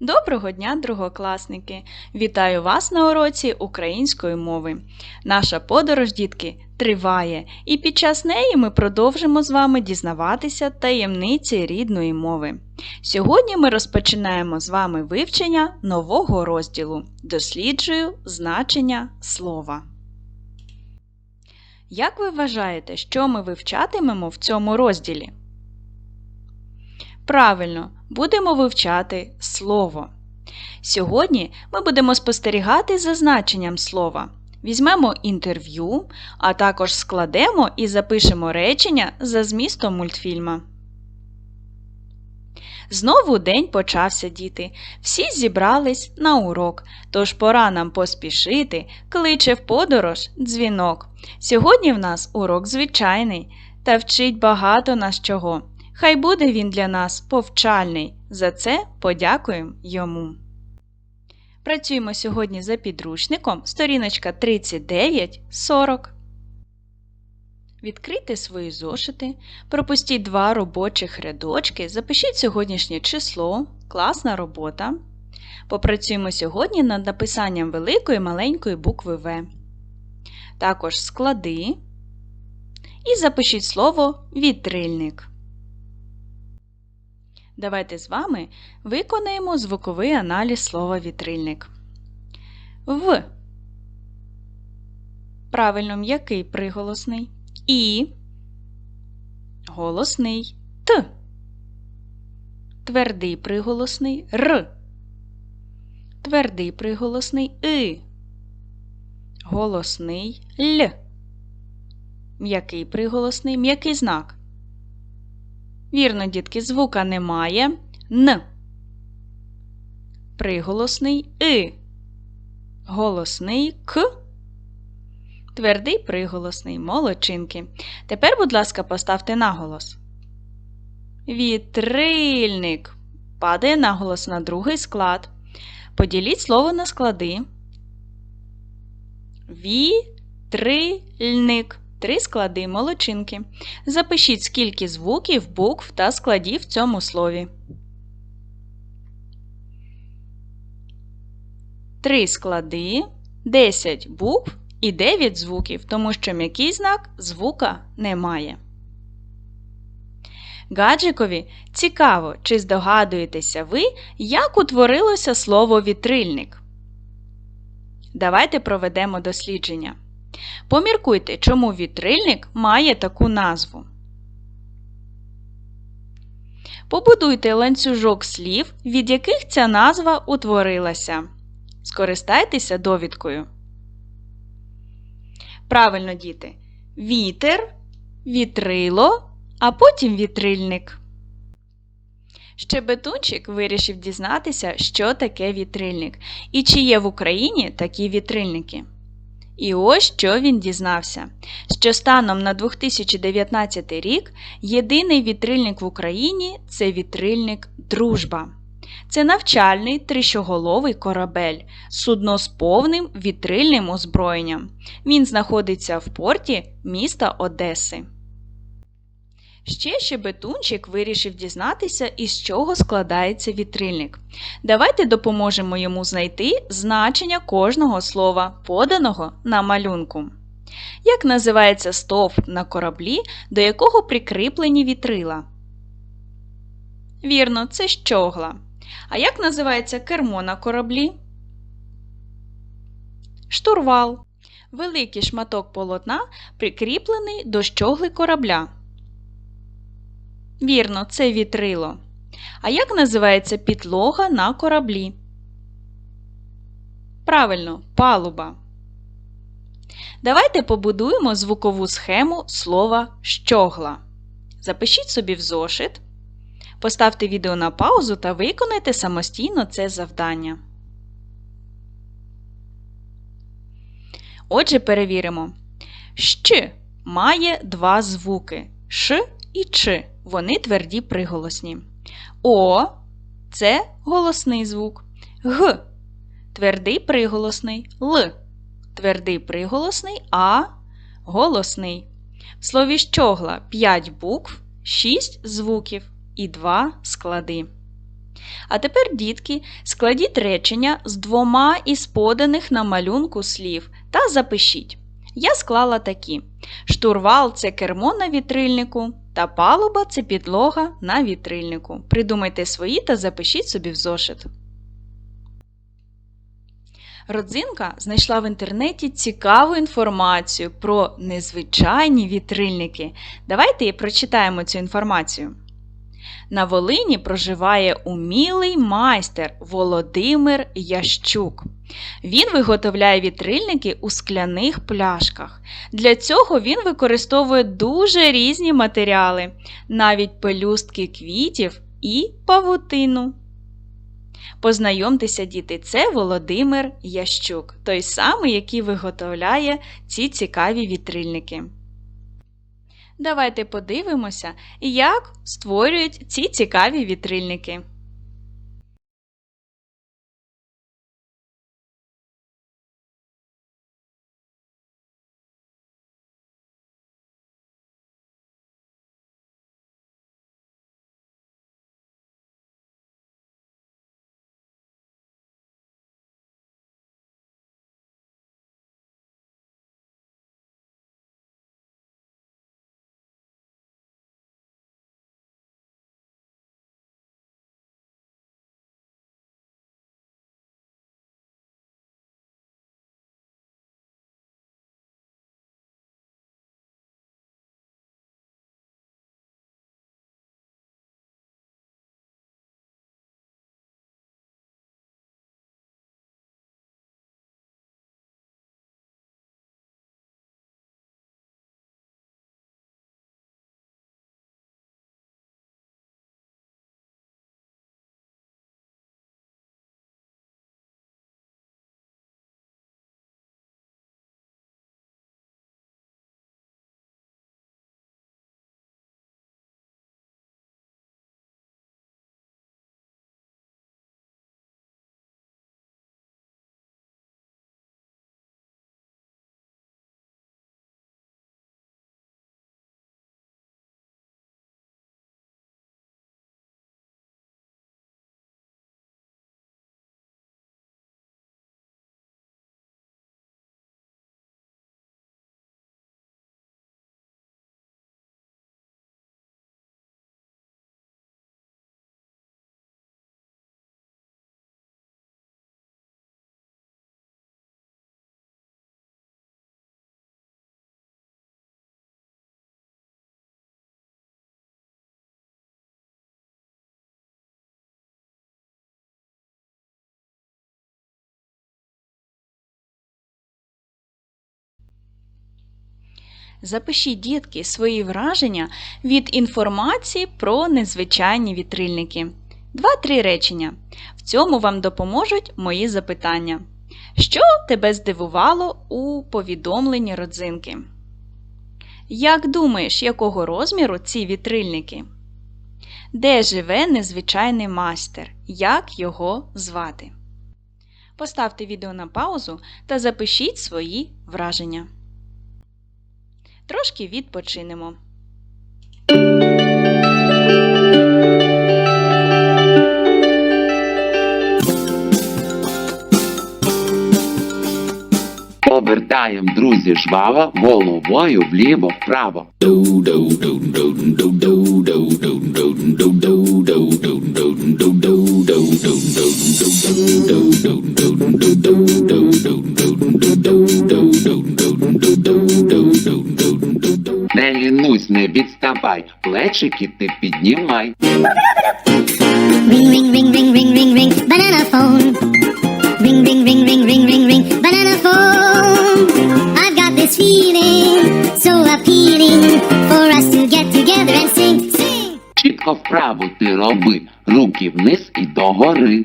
Доброго дня, другокласники! Вітаю вас на уроці української мови. Наша подорож, дітки, триває, і під час неї ми продовжимо з вами дізнаватися таємниці рідної мови. Сьогодні ми розпочинаємо з вами вивчення нового розділу Досліджую значення слова. Як ви вважаєте, що ми вивчатимемо в цьому розділі? Правильно, будемо вивчати слово. Сьогодні ми будемо спостерігати за значенням слова. Візьмемо інтерв'ю, а також складемо і запишемо речення за змістом мультфільма. Знову день почався, діти. Всі зібрались на урок, тож пора нам поспішити, кличе в подорож дзвінок. Сьогодні в нас урок звичайний та вчить багато нас чого. Хай буде він для нас повчальний. За це подякуємо йому. Працюємо сьогодні за підручником сторіночка 39-40. Відкрийте свої зошити, пропустіть два робочих рядочки, запишіть сьогоднішнє число, класна робота. Попрацюємо сьогодні над написанням великої маленької букви В. Також склади і запишіть слово вітрильник. Давайте з вами виконаємо звуковий аналіз слова вітрильник. В. Правильно м'який приголосний. І. Голосний Т. Твердий приголосний Р. Твердий приголосний И. Голосний Л. М'який приголосний м'який знак. Вірно, дітки, звука немає. Н. Приголосний И. Голосний К. Твердий приголосний молодчинки. Тепер, будь ласка, поставте наголос. Вітрильник. Падає наголос на другий склад. Поділіть слово на склади. Вітрильник. Три склади молодчинки. Запишіть, скільки звуків, букв та складів в цьому слові. Три склади, 10 букв і 9 звуків, тому що м'який знак звука немає. Гаджикові цікаво, чи здогадуєтеся ви, як утворилося слово вітрильник. Давайте проведемо дослідження. Поміркуйте, чому вітрильник має таку назву. Побудуйте ланцюжок слів, від яких ця назва утворилася. Скористайтеся довідкою. Правильно, діти. Вітер, вітрило, а потім вітрильник. Щебетунчик вирішив дізнатися, що таке вітрильник і чи є в Україні такі вітрильники. І ось що він дізнався: що станом на 2019 рік єдиний вітрильник в Україні це вітрильник Дружба. Це навчальний трищоголовий корабель, судно з повним вітрильним озброєнням. Він знаходиться в порті міста Одеси. Ще щебетунчик вирішив дізнатися, із чого складається вітрильник. Давайте допоможемо йому знайти значення кожного слова, поданого на малюнку. Як називається стовп на кораблі, до якого прикріплені вітрила? Вірно, це щогла. А як називається кермо на кораблі? Штурвал. Великий шматок полотна прикріплений до щогли корабля. Вірно, це вітрило. А як називається підлога на кораблі? Правильно, палуба. Давайте побудуємо звукову схему слова щогла. Запишіть собі в зошит. Поставте відео на паузу та виконайте самостійно це завдання. Отже, перевіримо. Щ має два звуки Ш і Ч. Вони тверді приголосні. О це голосний звук. Г твердий приголосний Л. Твердий приголосний А голосний. В слові щогла 5 букв, 6 звуків і 2 склади. А тепер, дітки, складіть речення з двома із поданих на малюнку слів та запишіть. Я склала такі: штурвал це кермо на вітрильнику, та палуба це підлога на вітрильнику. Придумайте свої та запишіть собі в зошит. Родзинка знайшла в інтернеті цікаву інформацію про незвичайні вітрильники. Давайте прочитаємо цю інформацію. На Волині проживає умілий майстер Володимир Ящук. Він виготовляє вітрильники у скляних пляшках. Для цього він використовує дуже різні матеріали, навіть пелюстки квітів і павутину. Познайомтеся, діти, це Володимир Ящук, той самий, який виготовляє ці цікаві вітрильники. Давайте подивимося, як створюють ці цікаві вітрильники. Запишіть, дітки, свої враження від інформації про незвичайні вітрильники. Два-три речення. В цьому вам допоможуть мої запитання. Що тебе здивувало у повідомленні родзинки? Як думаєш, якого розміру ці вітрильники? Де живе незвичайний майстер? Як його звати? Поставте відео на паузу та запишіть свої враження. Трошки відпочинемо. Повертаєм, друзі, жваво, головою вліво-вправо. Не плечики ти піднімай. Ring, ring, ring, ring, ring, ring, ring, banana phone. Ring, ring, ring, ring, ring, ring, ring, banana phone. I've got this feeling so appealing for us to get together and sing, sing. Чітко вправо ти роби, руки вниз і догори.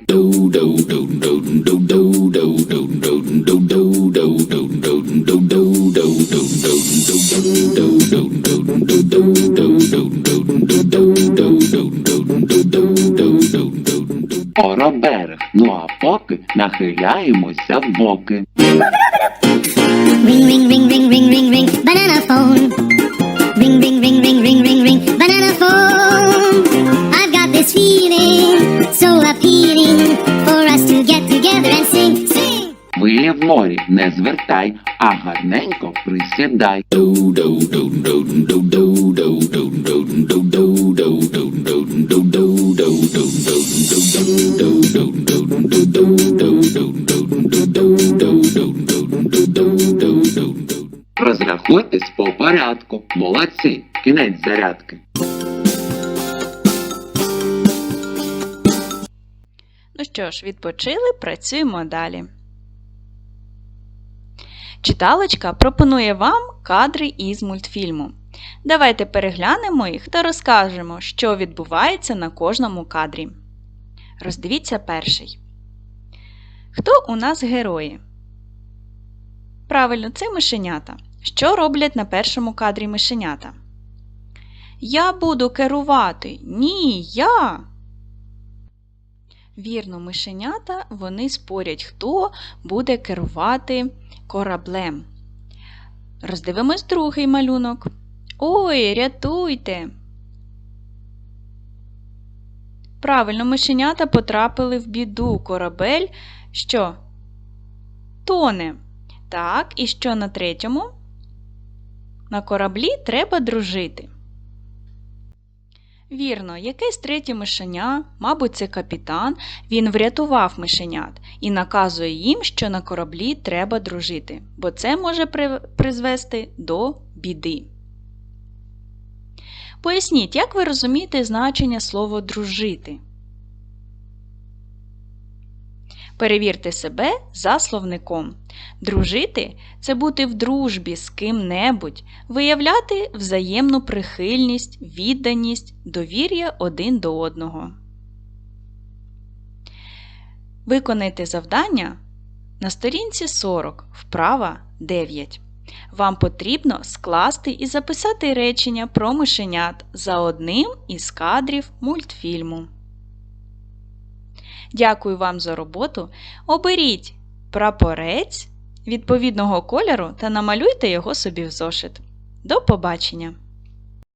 Пора берег, ну а поки нахиляємося в боки. Ring, ring, ring, ring, ring, ring, ring, banana phone. Ring, ring, ring, ring, ring, ring, ring, banana phone. I've got this feeling so appealing for us to get together and sing, sing. Хвиля в морі не звертай, а гарненько присідай. Розрахуйтесь по порядку. Молодці. Кінець зарядки. Ну що ж, відпочили, працюємо далі. Читалочка пропонує вам кадри із мультфільму. Давайте переглянемо їх та розкажемо, що відбувається на кожному кадрі. Роздивіться перший. Хто у нас герої? Правильно, це мишенята. Що роблять на першому кадрі мишенята? Я буду керувати. Ні, я. Вірно, мишенята вони спорять, хто буде керувати кораблем. Роздивимось другий малюнок. Ой, рятуйте! Правильно, мишенята потрапили в біду. Корабель що? Тоне. Так, і що на третьому? На кораблі треба дружити. Вірно, якесь третє мишеня, мабуть, це капітан, він врятував мишенят і наказує їм, що на кораблі треба дружити, бо це може призвести до біди. Поясніть, як ви розумієте значення слова дружити? Перевірте себе за словником. Дружити це бути в дружбі з ким-небудь, виявляти взаємну прихильність, відданість, довір'я один до одного. Виконайте завдання на сторінці 40, вправа 9. Вам потрібно скласти і записати речення про мишенят за одним із кадрів мультфільму. Дякую вам за роботу. Оберіть прапорець відповідного кольору та намалюйте його собі в зошит. До побачення!